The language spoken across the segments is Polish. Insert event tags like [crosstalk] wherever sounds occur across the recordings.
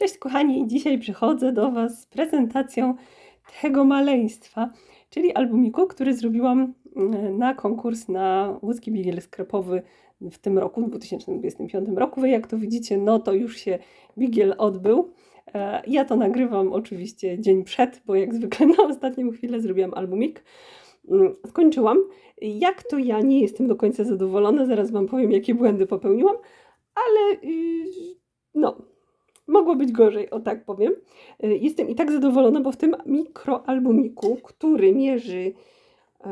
Cześć kochani, dzisiaj przychodzę do Was z prezentacją tego maleństwa, czyli albumiku, który zrobiłam mm, na konkurs na łódzki bigiel sklepowy w tym roku, w 2025 roku. Wy jak to widzicie, no to już się bigiel odbył. E, Ja to nagrywam oczywiście dzień przed, bo jak zwykle na ostatnią chwilę zrobiłam albumik. Mm, Skończyłam. Jak to ja nie jestem do końca zadowolona, zaraz Wam powiem, jakie błędy popełniłam, ale yy, no, mogło być gorzej, o tak powiem. Y, Jestem i tak zadowolona, bo w tym mikroalbumiku, który mierzy e,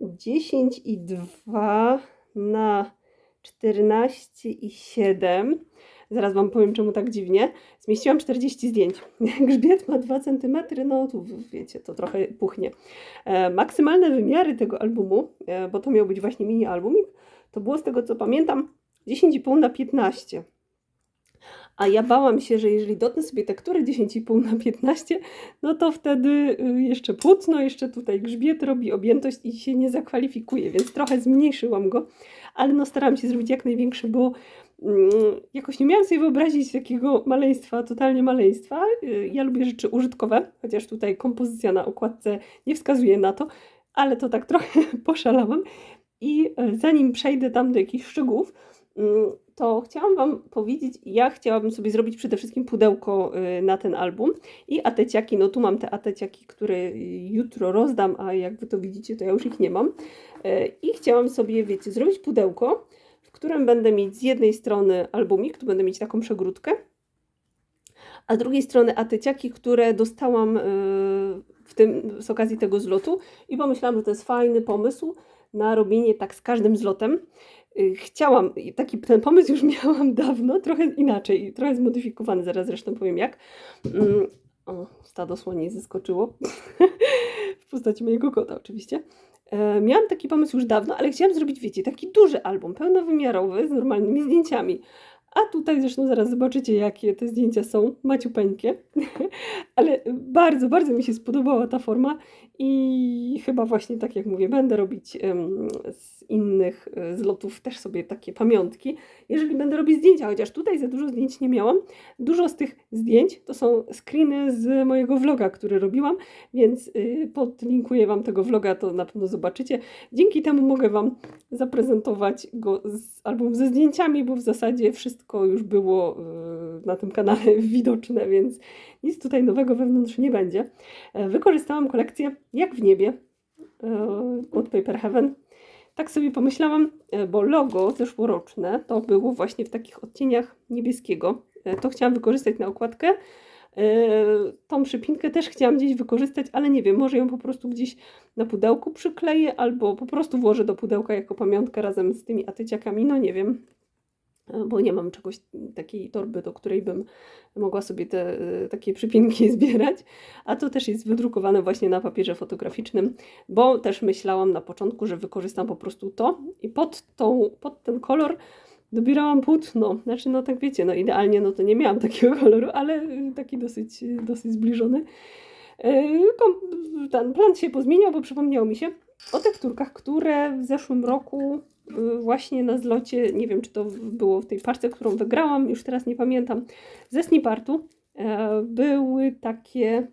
10,2 na 14,7, zaraz Wam powiem czemu tak dziwnie, zmieściłam 40 zdjęć. [laughs] Grzbiet ma 2 cm, no tu wiecie, to trochę puchnie. E, Maksymalne wymiary tego albumu, e, bo to miał być właśnie mini albumik, to było z tego co pamiętam 10,5 na 15. A ja bałam się, że jeżeli dotnę sobie tekturę 10,5 na 15, no to wtedy y, jeszcze płótno, jeszcze tutaj grzbiet robi objętość i się nie zakwalifikuje, więc trochę zmniejszyłam go, ale no starałam się zrobić jak największy, bo mm, jakoś nie miałam sobie wyobrazić takiego maleństwa, totalnie maleństwa. Y, Ja lubię rzeczy użytkowe, chociaż tutaj kompozycja na okładce nie wskazuje na to, ale to tak trochę [laughs] poszalałam. I y, zanim przejdę tam do jakichś szczegółów, to chciałam Wam powiedzieć, ja chciałabym sobie zrobić przede wszystkim pudełko y, na ten album i ateciaki, no tu mam te ateciaki, które y, jutro rozdam, a jak Wy to widzicie, to ja już ich nie mam. Y, I chciałam sobie, wiecie, zrobić pudełko, w którym będę mieć z jednej strony albumik, tu będę mieć taką przegródkę, a z drugiej strony ateciaki, które dostałam w tym, z okazji tego zlotu i pomyślałam, że to jest fajny pomysł na robienie tak z każdym zlotem. Y, Chciałam, taki ten pomysł już [laughs] miałam dawno, trochę inaczej, trochę zmodyfikowany, zaraz zresztą powiem jak. Mm, O, stado słoni zeskoczyło. [laughs] w postaci mojego kota oczywiście. E, Miałam taki pomysł już dawno, ale chciałam zrobić, wiecie, taki duży album, pełnowymiarowy, z normalnymi zdjęciami. A tutaj zresztą zaraz zobaczycie, jakie te zdjęcia są, maciupeńkie. [laughs] ale bardzo, bardzo mi się spodobała ta forma i chyba właśnie tak jak mówię, będę robić z innych e, zlotów też sobie takie pamiątki, jeżeli będę robić zdjęcia, chociaż tutaj za dużo zdjęć nie miałam. Dużo z tych zdjęć to są screeny z mojego vloga, który robiłam, więc y, podlinkuję Wam tego vloga, to na pewno zobaczycie. Dzięki temu mogę Wam zaprezentować go z album ze zdjęciami, bo w zasadzie wszystko już było y, na tym kanale [laughs] widoczne, więc nic tutaj nowego wewnątrz nie będzie. E, Wykorzystałam kolekcję Jak w niebie e, od Paper Heaven. Tak sobie pomyślałam, e, bo logo zeszłoroczne to było właśnie w takich odcieniach niebieskiego. E, To chciałam wykorzystać na okładkę. Tą przypinkę też chciałam gdzieś wykorzystać, ale nie wiem, może ją po prostu gdzieś na pudełku przykleję, albo po prostu włożę do pudełka jako pamiątkę razem z tymi atyciakami, no nie wiem, bo nie mam czegoś, takiej torby, do której bym mogła sobie te takie przypinki [laughs] zbierać, a to też jest wydrukowane właśnie na papierze fotograficznym, bo też myślałam na początku, że wykorzystam po prostu to i pod, tą, pod ten kolor dobierałam płótno, znaczy no tak wiecie, no idealnie no to nie miałam [laughs] takiego koloru, ale taki dosyć, dosyć zbliżony. Kom- Ten plan się pozmieniał, bo przypomniało mi się o tekturkach, które w zeszłym roku właśnie na zlocie, nie wiem czy to było w tej parce, którą wygrałam, już teraz nie pamiętam, ze Snipartu e, były takie,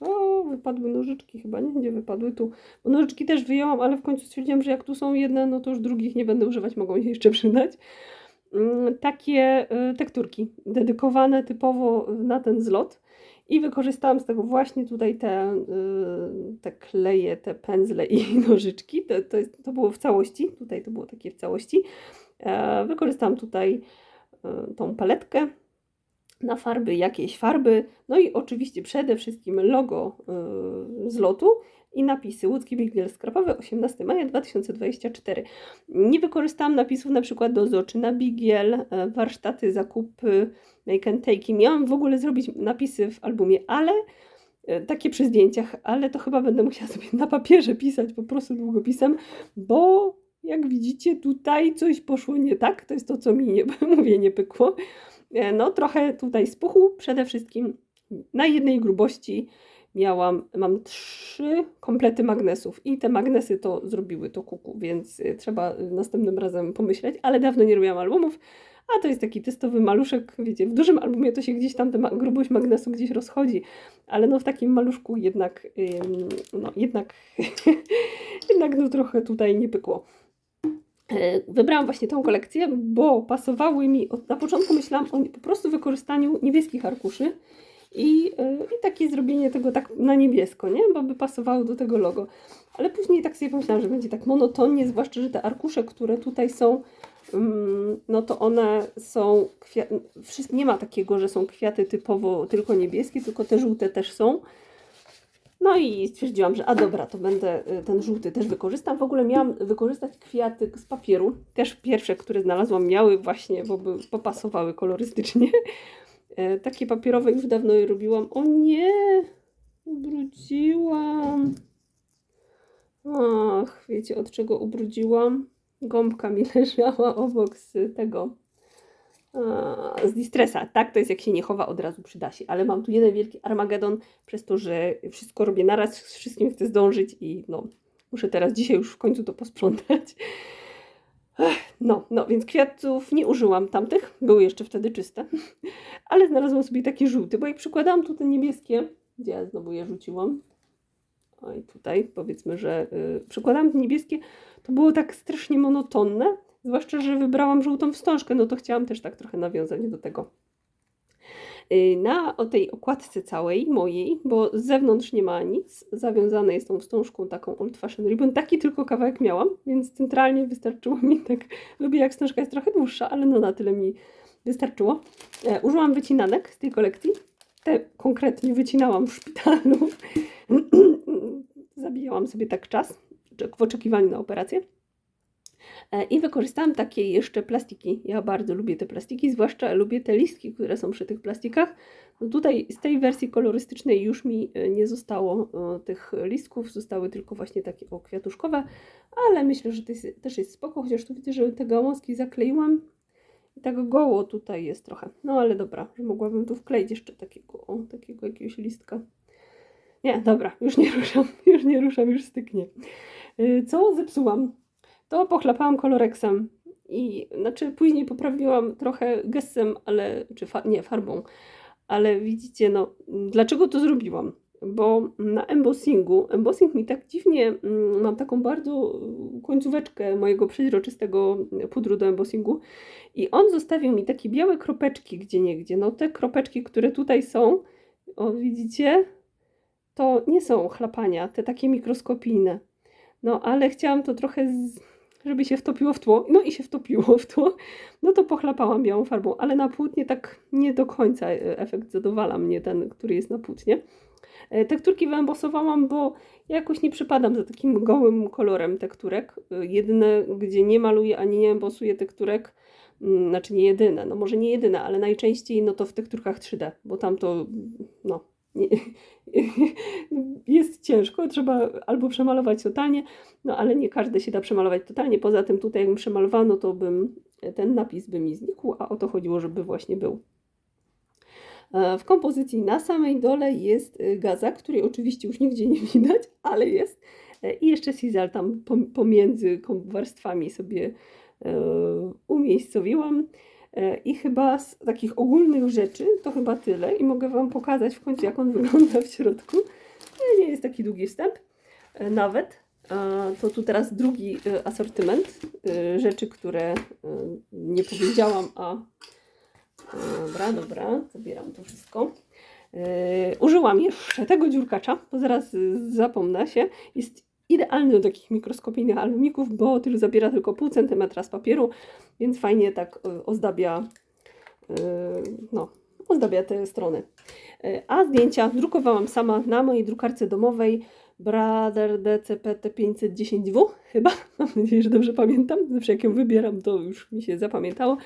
o wypadły nożyczki chyba, nie? Gdzie wypadły tu? Bo nożyczki też wyjęłam, ale w końcu stwierdziłam, że jak tu są jedne, no to już drugich nie będę używać, mogą się jeszcze przydać. Mm, Takie y, tekturki, dedykowane typowo na ten zlot. I wykorzystałam z tego właśnie tutaj te, y, te kleje, te pędzle i [laughs] nożyczki. To, to, jest, to było w całości. Tutaj to było takie w całości. E, Wykorzystałam tutaj y, tą paletkę na farby, jakieś farby. No i oczywiście przede wszystkim logo y, z lotu i napisy Łódzki Bigiel Skrapowy 18 maja 2024. Nie wykorzystałam napisów na przykład do zoczy na bigiel, e, warsztaty, zakupy, make and take. Miałam w ogóle zrobić napisy w albumie, ale e, takie przy zdjęciach, ale to chyba będę musiała sobie na papierze pisać po prostu długopisem, bo jak widzicie tutaj coś poszło nie tak. To jest to, co mi nie, [laughs] mówię, nie pykło. E, No trochę tutaj spuchł, przede wszystkim na jednej grubości miałam, mam trzy komplety magnesów i te magnesy to zrobiły to kuku, więc y, trzeba y, następnym razem pomyśleć, ale dawno nie robiłam albumów, A to jest taki testowy maluszek, wiecie, w dużym albumie to się gdzieś tam ta grubość magnesu gdzieś rozchodzi, ale no w takim maluszku jednak, no jednak, [laughs] jednak no trochę tutaj nie pykło. E, Wybrałam właśnie tą kolekcję, bo pasowały mi, od, na początku myślałam o po prostu wykorzystaniu niebieskich arkuszy i, e, i takie zrobienie tego tak na niebiesko, nie? Bo by pasowało do tego logo. Ale później tak sobie pomyślałam, że będzie tak monotonnie, zwłaszcza, że te arkusze, które tutaj są, mm, no to one są, nie ma takiego, że są kwiaty typowo tylko niebieskie, tylko te żółte też są. No i stwierdziłam, że a dobra, to będę y, ten żółty też wykorzystam. W ogóle miałam wykorzystać kwiaty z papieru. Też pierwsze, które znalazłam, miały właśnie, bo by popasowały kolorystycznie. [laughs] E, Takie papierowe już dawno je robiłam. O nie! Ubrudziłam. Ach, wiecie od czego ubrudziłam? Gąbka mi [laughs] leżała obok z tego. A, Z distressa. Tak, to jest jak się nie chowa od razu przy dasie. Ale mam tu jeden wielki Armagedon, przez to, że wszystko robię naraz, z wszystkim chcę zdążyć i no, muszę teraz dzisiaj już w końcu to posprzątać. No, no, więc kwiatów nie użyłam tamtych, były jeszcze wtedy czyste, ale znalazłam sobie taki żółty, bo jak przykładałam tu te niebieskie, gdzie ja znowu je rzuciłam, oj tutaj powiedzmy, że y, przykładałam te niebieskie, to było tak strasznie monotonne, zwłaszcza, że wybrałam żółtą wstążkę, no to chciałam też tak trochę nawiązać do tego. Y, Na o tej okładce całej mojej, bo z zewnątrz nie ma nic, zawiązane jest tą wstążką taką old fashion ribbon, taki tylko kawałek miałam, więc centralnie wystarczyło mi tak, lubię jak wstążka jest trochę dłuższa, ale no na tyle mi wystarczyło. E, użyłam wycinanek z tej kolekcji, te konkretnie wycinałam w szpitalu, [clears throat] zabijałam sobie tak czas w oczekiwaniu na operację. E, I wykorzystałam takie jeszcze plastiki. Ja bardzo lubię te plastiki, zwłaszcza lubię te listki, które są przy tych plastikach. No tutaj z tej wersji kolorystycznej już mi e, nie zostało e, tych listków, zostały tylko właśnie takie kwiatuszkowe, ale myślę, że to jest, też jest spoko, chociaż tu widzę, że te gałązki zakleiłam i tak goło tutaj jest trochę. No ale dobra, że mogłabym tu wkleić jeszcze takiego, o, takiego jakiegoś listka. Nie, dobra, już nie [laughs] ruszam, już nie ruszam, już styknie. Co zepsułam? To pochlapałam koloreksem i znaczy później poprawiłam trochę gestem, ale czy fa- nie farbą, ale widzicie, no dlaczego to zrobiłam? Bo na embossingu, embossing mi tak dziwnie, mm, mam taką bardzo końcóweczkę mojego przeźroczystego pudru do embossingu i on zostawił mi takie białe kropeczki gdzie niegdzie. No te kropeczki, które tutaj są, o widzicie, to nie są chlapania, te takie mikroskopijne. No ale chciałam to trochę z żeby się wtopiło w tło. No i się wtopiło w tło. No to pochlapałam białą farbą, ale na płótnie tak nie do końca e, efekt zadowala mnie ten, który jest na płótnie. E, Tekturki wyembosowałam, bo ja jakoś nie przypadam za takim gołym kolorem tekturek. E, Jedyne, gdzie nie maluję ani nie embosuję tekturek, mm, znaczy nie jedyne, no może nie jedyne, ale najczęściej no to w tekturkach 3D, bo tam to no nie, [laughs] jest ciężko, trzeba albo przemalować totalnie, no ale nie każde się da przemalować totalnie. Poza tym tutaj jakbym przemalowano, to bym ten napis by mi znikł, a o to chodziło, żeby właśnie był. E, W kompozycji na samej dole jest y, gazak, której oczywiście już nigdzie nie widać, [laughs] ale jest. E, I jeszcze Sizal tam pom- pomiędzy warstwami sobie e, umiejscowiłam. E, I chyba z takich ogólnych rzeczy to chyba tyle i mogę Wam pokazać w końcu jak on [laughs] wygląda w środku. E, Nie jest taki długi wstęp e, nawet. To tu teraz drugi asortyment rzeczy, które nie powiedziałam, a dobra, dobra, zabieram to wszystko. Użyłam jeszcze tego dziurkacza, bo zaraz zapomnę się. Jest idealny do takich mikroskopijnych albumików, bo tylu zabiera tylko pół centymetra z papieru, więc fajnie tak e, ozdabia, e, no, ozdabia te strony. E, A zdjęcia drukowałam sama na mojej drukarce domowej Brother DCPT 510W, chyba. [laughs] Mam nadzieję, że dobrze pamiętam. Zawsze jak ją wybieram, to już mi się zapamiętało.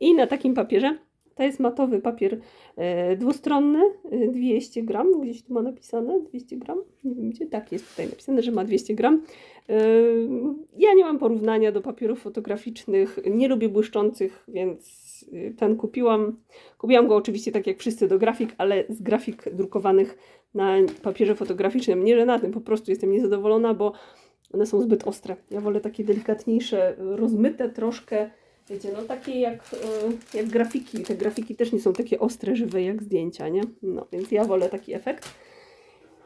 I na takim papierze, to jest matowy papier e, dwustronny, e, 200 gram, gdzieś tu ma napisane 200 gram, nie wiem gdzie, tak jest tutaj napisane, że ma 200 gram. E, Ja nie mam porównania do papierów fotograficznych, nie lubię błyszczących, więc e, ten kupiłam. Kupiłam go oczywiście tak jak wszyscy do grafik, ale z grafik drukowanych na papierze fotograficznym. Nie, że na tym, po prostu jestem niezadowolona, bo one są zbyt ostre. Ja wolę takie delikatniejsze, rozmyte troszkę wiecie, no takie jak, y, jak grafiki. Te grafiki też nie są takie ostre, żywe jak zdjęcia, nie? No, więc ja wolę taki efekt.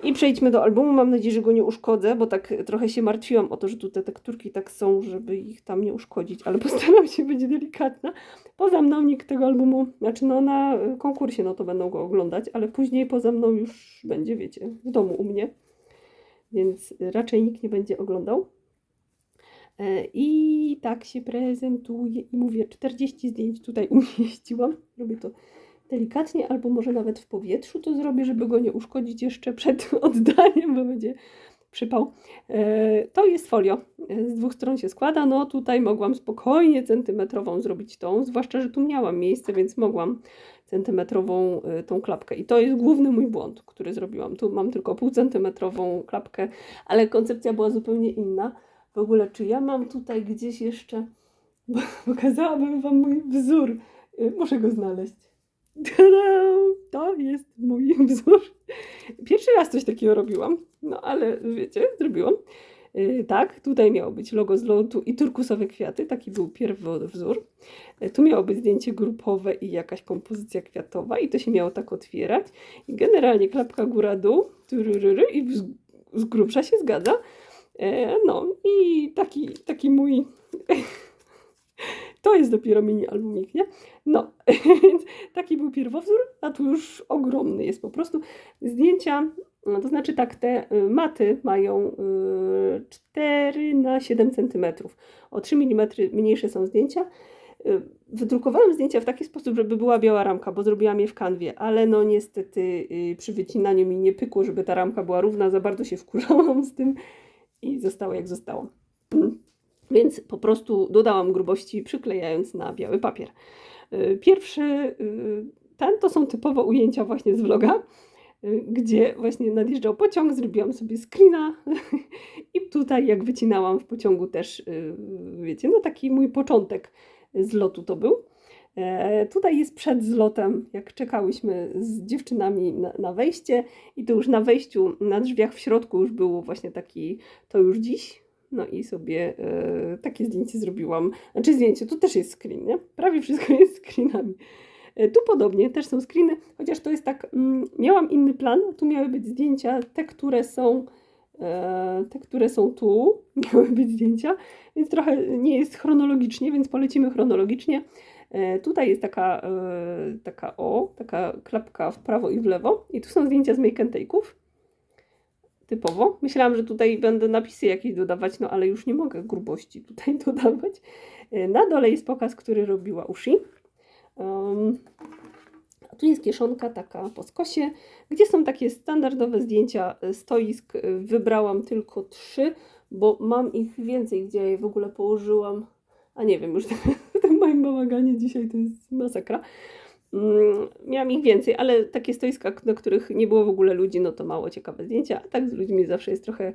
I przejdźmy do albumu. Mam nadzieję, że go nie uszkodzę, bo tak trochę się martwiłam o to, że tu te tekturki tak są, żeby ich tam nie uszkodzić, ale [laughs] postaram się być delikatna. Poza mną nikt tego albumu, znaczy no na konkursie no to będą go oglądać, ale później poza mną już będzie, wiecie, w domu u mnie. Więc raczej nikt nie będzie oglądał. E, I tak się prezentuje i mówię, 40 zdjęć tutaj [laughs] umieściłam. Robię to delikatnie, albo może nawet w powietrzu to zrobię, żeby go nie uszkodzić jeszcze przed [laughs] oddaniem, bo będzie przypał. E, To jest folio. E, Z dwóch stron się składa. No tutaj mogłam spokojnie centymetrową zrobić tą, zwłaszcza, że tu miałam miejsce, więc mogłam centymetrową tą klapkę. I to jest główny mój błąd, który zrobiłam. Tu mam tylko pół centymetrową klapkę, ale koncepcja była zupełnie inna. W ogóle, czy ja mam tutaj gdzieś jeszcze... Bo [laughs] pokazałabym Wam mój wzór. E, Muszę go znaleźć. To jest mój [laughs] wzór. Pierwszy raz coś takiego robiłam, no ale wiecie, zrobiłam. Yy, tak, tutaj miało być logo z lotu i turkusowe kwiaty, taki był pierwowzór. Yy, tu miało być zdjęcie grupowe i jakaś kompozycja kwiatowa i to się miało tak otwierać. I generalnie klapka góra-dół, i z grubsza się zgadza. Yy, no i taki, taki mój... To jest dopiero mini albumik, nie? No, [laughs] taki był pierwowzór, a tu już ogromny jest po prostu. Zdjęcia, no to znaczy tak, te y, maty mają y, 4 na 7 cm. O 3 mm mniejsze są zdjęcia. Y, Wydrukowałam zdjęcia w taki sposób, żeby była biała ramka, bo zrobiłam je w kanwie, ale no niestety y, przy wycinaniu mi nie pykło, żeby ta ramka była równa, za bardzo się wkurzałam z tym i zostało jak zostało. Mm. Więc po prostu dodałam grubości, przyklejając na biały papier. Y, Pierwszy, y, ten to są typowo ujęcia właśnie z vloga, y, gdzie właśnie nadjeżdżał pociąg, zrobiłam sobie screena [laughs] i tutaj jak wycinałam w pociągu też, wiecie, no taki mój początek z lotu to był. E, Tutaj jest przed zlotem, jak czekałyśmy z dziewczynami na, na wejście i to już na wejściu, na drzwiach w środku już było właśnie taki, to już dziś, no i sobie e, takie zdjęcie zrobiłam. Znaczy zdjęcie, to też jest screen, nie? Prawie wszystko jest screenami. E, tu podobnie, też są screeny, chociaż to jest tak, mm, miałam inny plan, tu miały być zdjęcia, te, które są e, te, które są tu, [laughs] miały być zdjęcia, więc trochę nie jest chronologicznie, więc polecimy chronologicznie. E, Tutaj jest taka, e, taka o, taka klapka w prawo i w lewo i tu są zdjęcia z make and take'ów typowo. Myślałam, że tutaj będę napisy jakieś dodawać, no ale już nie mogę grubości tutaj [laughs] dodawać. E, Na dole jest pokaz, który robiła Ushi. Um, a tu jest kieszonka taka po skosie, gdzie są takie standardowe zdjęcia stoisk. Wybrałam tylko trzy, bo mam ich więcej, gdzie je w ogóle położyłam. A nie wiem, już [laughs] tym moim bałaganie dzisiaj to jest masakra. Mm, Miałam ich więcej, ale takie stoiska, na których nie było w ogóle ludzi, no to mało ciekawe zdjęcia, a tak z ludźmi zawsze jest trochę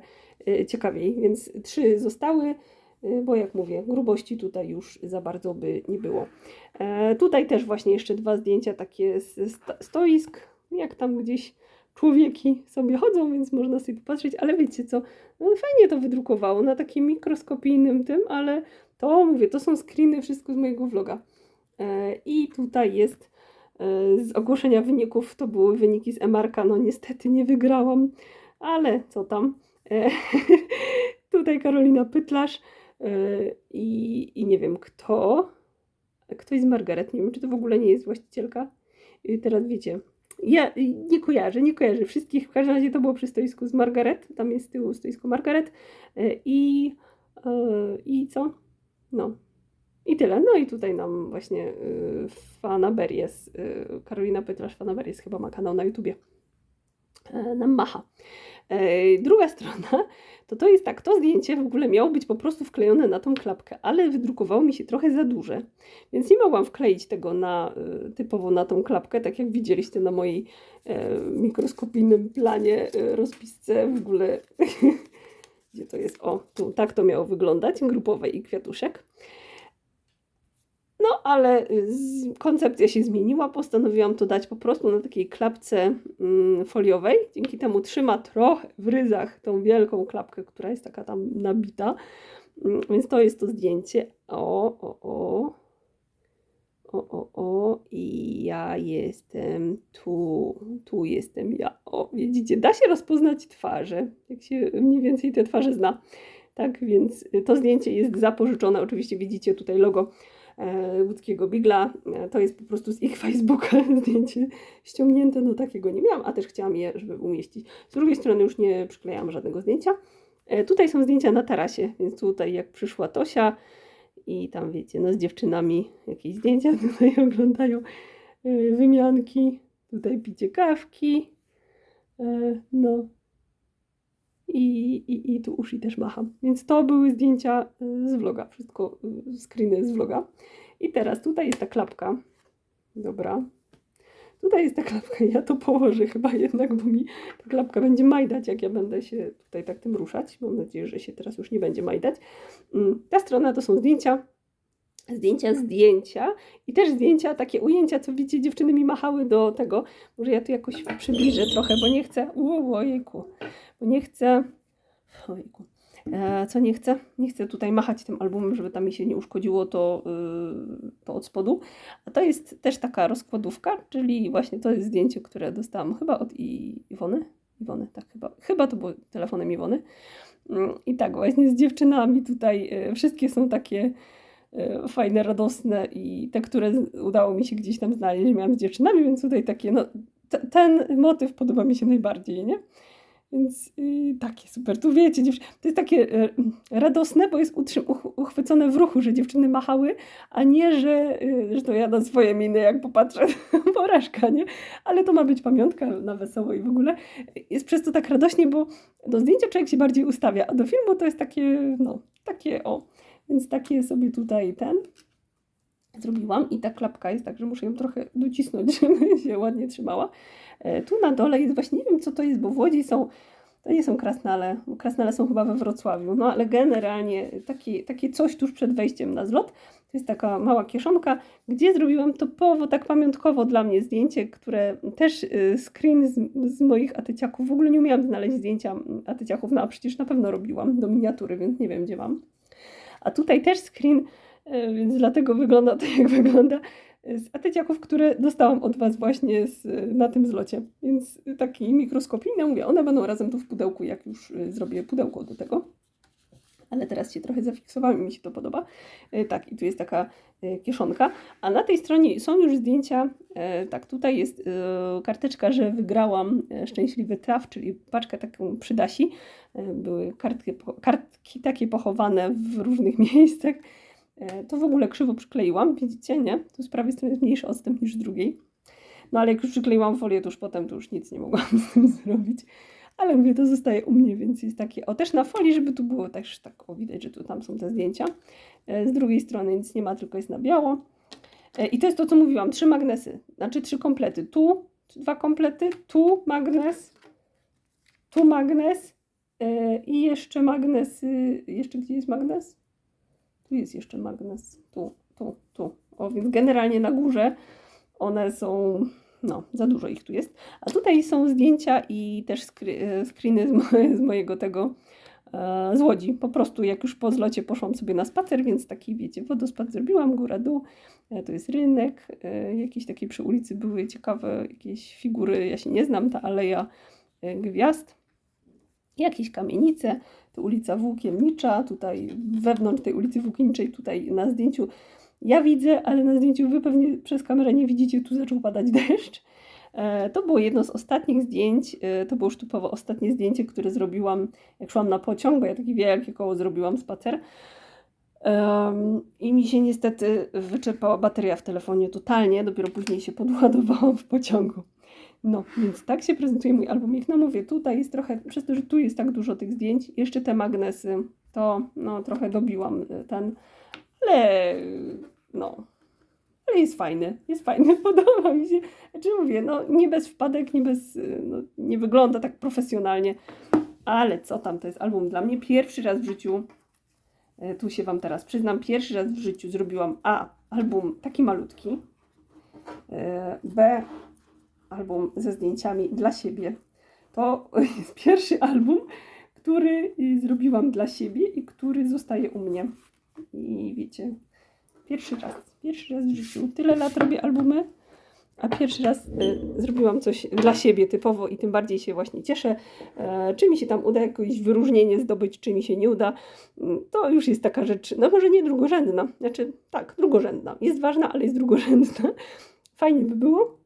e, ciekawiej, więc trzy zostały, e, bo jak mówię, grubości tutaj już za bardzo by nie było. E, Tutaj też właśnie jeszcze dwa zdjęcia takie z sto- stoisk, jak tam gdzieś człowieki sobie chodzą, więc można sobie popatrzeć, ale wiecie co, no fajnie to wydrukowało na takim mikroskopijnym tym, ale to mówię, to są screeny wszystko z mojego vloga. E, I tutaj jest e, z ogłoszenia wyników, to były wyniki z Emarka, no niestety nie wygrałam, ale co tam. E, [laughs] Tutaj Karolina Pytlarz i, i nie wiem kto, ktoś z Margaret, nie wiem czy to w ogóle nie jest właścicielka. I teraz wiecie, ja nie kojarzę, nie kojarzę wszystkich, w każdym razie to było przy stoisku z Margaret, tam jest z tyłu stoisko Margaret i, i co? No, i tyle. No i tutaj nam właśnie y, Fanaberies, y, Karolina Pytlarz Fanaberies chyba ma kanał na YouTubie. E, nam macha. E, druga strona [laughs] to to jest tak, to zdjęcie w ogóle miało być po prostu wklejone na tą klapkę, ale wydrukowało mi się trochę za duże, więc nie mogłam wkleić tego na, y, typowo na tą klapkę, tak jak widzieliście na mojej e, mikroskopijnym planie, rozpisce w ogóle. [laughs] Gdzie to jest? O, tu tak to miało wyglądać, grupowe i kwiatuszek. No, ale koncepcja się zmieniła. Postanowiłam to dać po prostu na takiej klapce mm, foliowej. Dzięki temu trzyma trochę w ryzach tą wielką klapkę, która jest taka tam nabita. Mm, Więc to jest to zdjęcie. O, o, o. O, o, o. I ja jestem tu. Tu jestem ja. O, widzicie, da się rozpoznać twarze, jak się mniej więcej te twarze zna. Tak więc to zdjęcie jest zapożyczone. Oczywiście widzicie tutaj logo e, łódzkiego Bigla. E, To jest po prostu z ich [laughs] Facebooka zdjęcie ściągnięte. No takiego nie miałam, a też chciałam je, żeby umieścić. Z drugiej strony już nie przyklejałam żadnego zdjęcia. E, Tutaj są zdjęcia na tarasie, więc tutaj jak przyszła Tosia i tam wiecie, no z dziewczynami jakieś zdjęcia [laughs] tutaj oglądają e, wymianki, tutaj picie kawki, e, no i, i, i tu uszy też macham. Więc to były zdjęcia e, z vloga, wszystko screeny z vloga. I teraz tutaj jest ta klapka, dobra. Tutaj jest ta klapka, ja to położę chyba jednak, bo mi ta klapka będzie majdać, jak ja będę się tutaj tak tym ruszać. Mam nadzieję, że się teraz już nie będzie majdać. Mm, Ta strona to są zdjęcia, zdjęcia, zdjęcia i też zdjęcia, takie ujęcia, co widzicie, dziewczyny mi machały do tego. Może ja tu jakoś przybliżę trochę, bo nie chcę, ojejku, bo nie chcę, ojejku, co nie chcę? Nie chcę tutaj machać tym albumem, żeby tam mi się nie uszkodziło to, yy, to od spodu. A to jest też taka rozkładówka, czyli właśnie to jest zdjęcie, które dostałam chyba od Iwony. Iwony, tak chyba. Chyba to było telefonem Iwony. Mm, I tak właśnie z dziewczynami tutaj e, wszystkie są takie e, fajne, radosne i te, które udało mi się gdzieś tam znaleźć, miałam z dziewczynami, więc tutaj takie, no te, ten motyw podoba mi się najbardziej, nie? Więc y, takie super. Tu wiecie, to jest takie y, radosne, bo jest utrzym- uch- uchwycone w ruchu, że dziewczyny machały, a nie, że, y, że to ja na swoje miny, jak popatrzę, [laughs] porażka, nie? Ale to ma być pamiątka na wesoło i w ogóle jest przez to tak radośnie, bo do zdjęcia człowiek się bardziej ustawia, a do filmu to jest takie, no, takie o. Więc takie sobie tutaj ten zrobiłam i ta klapka jest tak, że muszę ją trochę docisnąć, [laughs] żeby się ładnie trzymała. E, Tu na dole jest właśnie, nie wiem co to jest, bo w Łodzi są, to nie są krasnale, bo krasnale są chyba we Wrocławiu, no ale generalnie takie, takie coś tuż przed wejściem na zlot. To jest taka mała kieszonka, gdzie zrobiłam topowo, tak pamiątkowo dla mnie zdjęcie, które też y, screen z, z moich atyciaków. W ogóle nie umiałam znaleźć zdjęcia mm, atyciaków, no a przecież na pewno robiłam do miniatury, więc nie wiem gdzie mam. A tutaj też screen, e, więc dlatego wygląda to jak wygląda, z atyciaków, które dostałam od Was właśnie z, na tym zlocie. Więc taki mikroskopijny, mówię, one będą razem tu w pudełku, jak już e, zrobię pudełko do tego. Ale teraz się trochę zafiksowałam i mi się to podoba. E, Tak, i tu jest taka e, kieszonka. A na tej stronie są już zdjęcia. Tak, tutaj jest karteczka, że wygrałam szczęśliwy traf, czyli paczkę taką przydasi. Były kartki, kartki takie pochowane w różnych [laughs] miejscach. E, To w ogóle krzywo przykleiłam, widzicie, nie? Tu z prawej strony jest mniejszy odstęp niż z drugiej. No ale jak już przykleiłam folię, to już potem to już nic nie mogłam [laughs] z tym zrobić. Ale mówię, to zostaje u mnie, więc jest takie, o też na folii, żeby tu było też tak, o widać, że tu tam są te zdjęcia. E, Z drugiej strony nic nie ma, tylko jest na biało. E, I to jest to, co mówiłam, trzy magnesy, znaczy trzy komplety. Tu dwa komplety, tu magnes, tu magnes i jeszcze magnes, y, jeszcze gdzie jest magnes? Tu jest jeszcze magnes, tu, tu, tu. O, więc generalnie na górze one są, no, za dużo ich tu jest. A tutaj są zdjęcia i też e, screeny z, mo- z mojego tego, e. Po prostu jak już po zlocie poszłam sobie na spacer, więc taki, wiecie, wodospad zrobiłam, góra, dół. E, To jest rynek, e, jakieś takie przy ulicy były ciekawe jakieś figury, ja się nie znam, ta aleja e, gwiazd. Jakieś kamienice, to ulica Włókiennicza, tutaj wewnątrz tej ulicy Włókienniczej, tutaj na zdjęciu ja widzę, ale na zdjęciu wy pewnie przez kamerę nie widzicie, tu zaczął padać [laughs] deszcz. E, To było jedno z ostatnich zdjęć, e, to było już ostatnie zdjęcie, które zrobiłam, jak szłam na pociąg, bo ja takie wielkie koło zrobiłam spacer. I mi się niestety wyczerpała bateria w telefonie totalnie, dopiero później się podładowałam w pociągu. No, więc tak się prezentuje mój albumik. No mówię, tutaj jest trochę, przez to, że tu jest tak dużo tych zdjęć, jeszcze te magnesy, to no trochę dobiłam y, ten, ale no, ale jest fajny, jest fajny, [laughs] podoba mi się. Znaczy mówię, no nie bez wpadek, nie bez, y, no, nie wygląda tak profesjonalnie, ale co tam, to jest album dla mnie pierwszy raz w życiu, tu się Wam teraz przyznam, pierwszy raz w życiu zrobiłam A, album taki malutki, y, B, album ze zdjęciami dla siebie. To [laughs] jest pierwszy album, który y, zrobiłam dla siebie i który zostaje u mnie. I wiecie, Pierwszy raz. Pierwszy raz w życiu. Tyle lat robię albumy, a pierwszy raz y, zrobiłam coś dla siebie typowo i tym bardziej się właśnie cieszę. E, czy mi się tam uda jakieś wyróżnienie zdobyć, czy mi się nie uda, mm, to już jest taka rzecz, no może nie drugorzędna, znaczy tak, drugorzędna. Jest ważna, ale jest drugorzędna. Fajnie by było,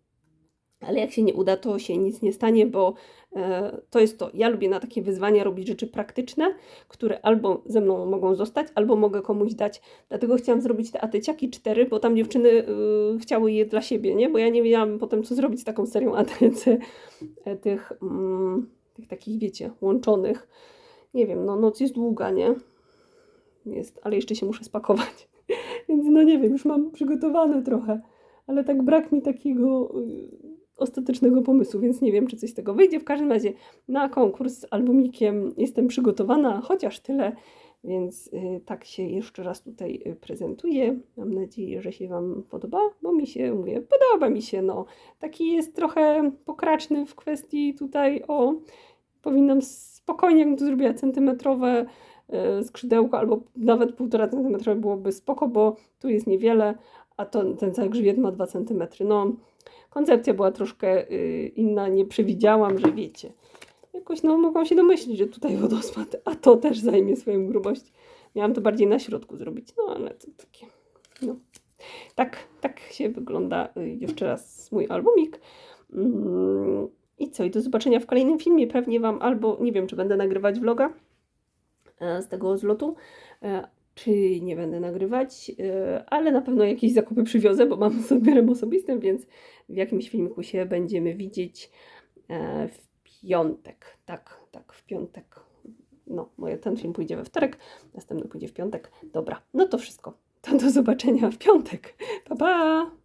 ale jak się nie uda, to się nic nie stanie, bo e, to jest to. Ja lubię na takie wyzwania robić rzeczy praktyczne, które albo ze mną mogą zostać, albo mogę komuś dać. Dlatego chciałam zrobić te ateciaki cztery, bo tam dziewczyny y, chciały je dla siebie, nie? Bo ja nie wiedziałam potem, co zrobić z taką serią [laughs] ATC e, tych, mm, tych takich, wiecie, łączonych. Nie wiem, no noc jest długa, nie? Jest, ale jeszcze się muszę spakować. [laughs] Więc no nie wiem, już mam przygotowane trochę, ale tak brak mi takiego y, ostatecznego pomysłu, więc nie wiem, czy coś z tego wyjdzie. W każdym razie na konkurs z albumikiem jestem przygotowana, chociaż tyle, więc y, tak się jeszcze raz tutaj y, prezentuję. Mam nadzieję, że się Wam podoba, bo mi się, mówię, podoba mi się, no. Taki jest trochę pokraczny w kwestii tutaj o, powinnam spokojnie, jakbym to zrobiła centymetrowe y, skrzydełko, albo nawet półtora centymetrowe byłoby spoko, bo tu jest niewiele, a to, ten cały grzbiet ma 2 cm. No, koncepcja była troszkę y, inna, nie przewidziałam, że wiecie. Jakoś no mogłam się domyślić, że tutaj wodospad, a to też zajmie swoją grubość. Miałam to bardziej na środku zrobić, no ale to takie, no. Tak, tak się wygląda y, jeszcze raz mój albumik. Mm, I co, i do zobaczenia w kolejnym filmie. Pewnie Wam albo, nie wiem, czy będę nagrywać vloga e, z tego zlotu, e, czy nie będę nagrywać, e, ale na pewno jakieś zakupy przywiozę, bo mam z odbiorem osobistym, więc w jakimś filmiku się będziemy widzieć e, w piątek. Tak, tak, w piątek. No, moje, ten film pójdzie we wtorek, następny pójdzie w piątek. Dobra, no to wszystko. To do zobaczenia w piątek. Pa, pa!